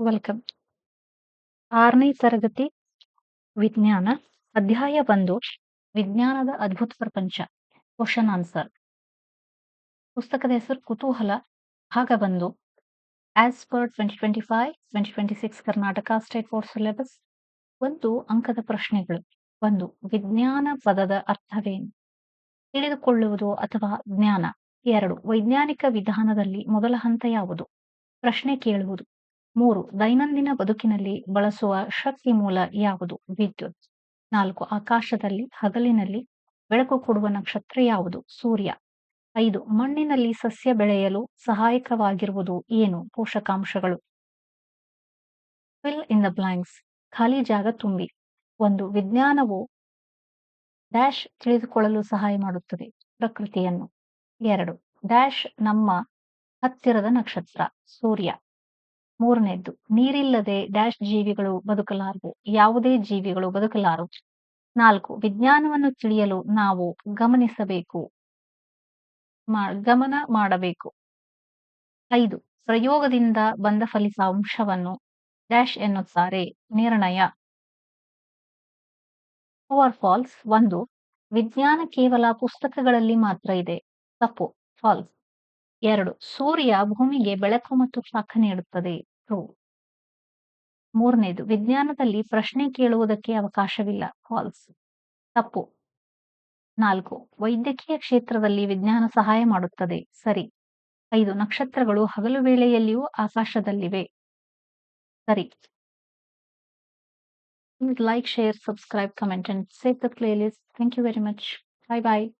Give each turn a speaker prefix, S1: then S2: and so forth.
S1: Welcome. ಆರನೇ ತರಗತಿ, ವಿಜ್ಞಾನ. ಅಧ್ಯಾಯ ಒಂದು, ವಿಜ್ಞಾನದ ಅದ್ಭುತ ಪ್ರಪಂಚ. ಕ್ವಶನ್ ಆನ್ಸರ್ ಪುಸ್ತಕದ ಹೆಸರು ಕುತೂಹಲ. ಭಾಗ ಬಂದು as per 2025-2026 Karnataka state board syllabus ಒಂದು ಅಂಕದ ಪ್ರಶ್ನೆಗಳು. ಒಂದು, ವಿಜ್ಞಾನ ಪದದ ಅರ್ಥವೇನು? ತಿಳಿದುಕೊಳ್ಳುವುದು ಅಥವಾ ಜ್ಞಾನ? ಎರಡು, ವೈಜ್ಞಾನಿಕ ವಿಧಾನದಲ್ಲಿ ಮೊದಲ ಹಂತ ಯಾವುದು? ಪ್ರಶ್ನೆ ಕೇಳುವುದು. ಮೂರು, ದೈನಂದಿನ ಬದುಕಿನಲ್ಲಿ ಬಳಸುವ ಶಕ್ತಿ ಮೂಲ ಯಾವುದು? ವಿದ್ಯುತ್. ನಾಲ್ಕು, ಆಕಾಶದಲ್ಲಿ, ಹಗಲಿನಲ್ಲಿ ಬೆಳಕು ಕೊಡುವ ನಕ್ಷತ್ರ ಯಾವುದು? ಸೂರ್ಯ. ಐದು, ಮಣ್ಣಿನಲ್ಲಿ ಸಸ್ಯ ಬೆಳೆಯಲು ಸಹಾಯಕವಾಗಿರುವುದು ಏನು? ಪೋಷಕಾಂಶಗಳು. ಫಿಲ್ ಇನ್ ದ ಬ್ಲಾಂಕ್ಸ್ ಖಾಲಿ ಜಾಗ ತುಂಬಿ. ಒಂದು, ವಿಜ್ಞಾನವು ಡ್ಯಾಶ್ ತಿಳಿದುಕೊಳ್ಳಲು ಸಹಾಯ ಮಾಡುತ್ತದೆ. ಪ್ರಕೃತಿಯನ್ನು. ಎರಡು, ಡ್ಯಾಶ್ ನಮ್ಮ ಹತ್ತಿರದ ನಕ್ಷತ್ರ, ಸೂರ್ಯ. ಮೂರನೇದ್ದು ನೀರಿಲ್ಲದೆ ಡ್ಯಾಶ್ ಜೀವಿಗಳು ಬದುಕಲಾರವು ಯಾವುದೇ ಜೀವಿಗಳು ಬದುಕಲಾರವು ನಾಲ್ಕು, ವಿಜ್ಞಾನವನ್ನು ತಿಳಿಯಲು ನಾವು ಗಮನಿಸಬೇಕು ಗಮನ ಮಾಡಬೇಕು. ಐದು, ಪ್ರಯೋಗದಿಂದ ಬಂದ ಫಲಿತಾಂಶವನ್ನು ಡ್ಯಾಶ್ ಎನ್ನುತ್ತಾರೆ ನಿರ್ಣಯ. ಓವರ್ ಫಾಲ್ಸ್, ಒಂದು, ವಿಜ್ಞಾನ ಕೇವಲ ಪುಸ್ತಕಗಳಲ್ಲಿ ಮಾತ್ರ ಇದೆ, ತಪ್ಪು, ಫಾಲ್ಸ್. ಎರಡು, ಸೂರ್ಯ ಭೂಮಿಗೆ ಬೆಳಕು ಮತ್ತು ಶಾಖ ನೀಡುತ್ತದೆ. ಟ್ರೂ ಮೂರನೇದು, ವಿಜ್ಞಾನದಲ್ಲಿ ಪ್ರಶ್ನೆ ಕೇಳುವುದಕ್ಕೆ ಅವಕಾಶವಿಲ್ಲ. ಫಾಲ್ಸ್ ತಪ್ಪು. ನಾಲ್ಕು, ವೈದ್ಯಕೀಯ ಕ್ಷೇತ್ರದಲ್ಲಿ ವಿಜ್ಞಾನ ಸಹಾಯ ಮಾಡುತ್ತದೆ. ಸರಿ. ಐದು, ನಕ್ಷತ್ರಗಳು ಹಗಲು ವೇಳೆಯಲ್ಲಿಯೂ ಆಕಾಶದಲ್ಲಿವೆ. ಸರಿ. Like share subscribe comment and save the playlist thank you very much bye bye.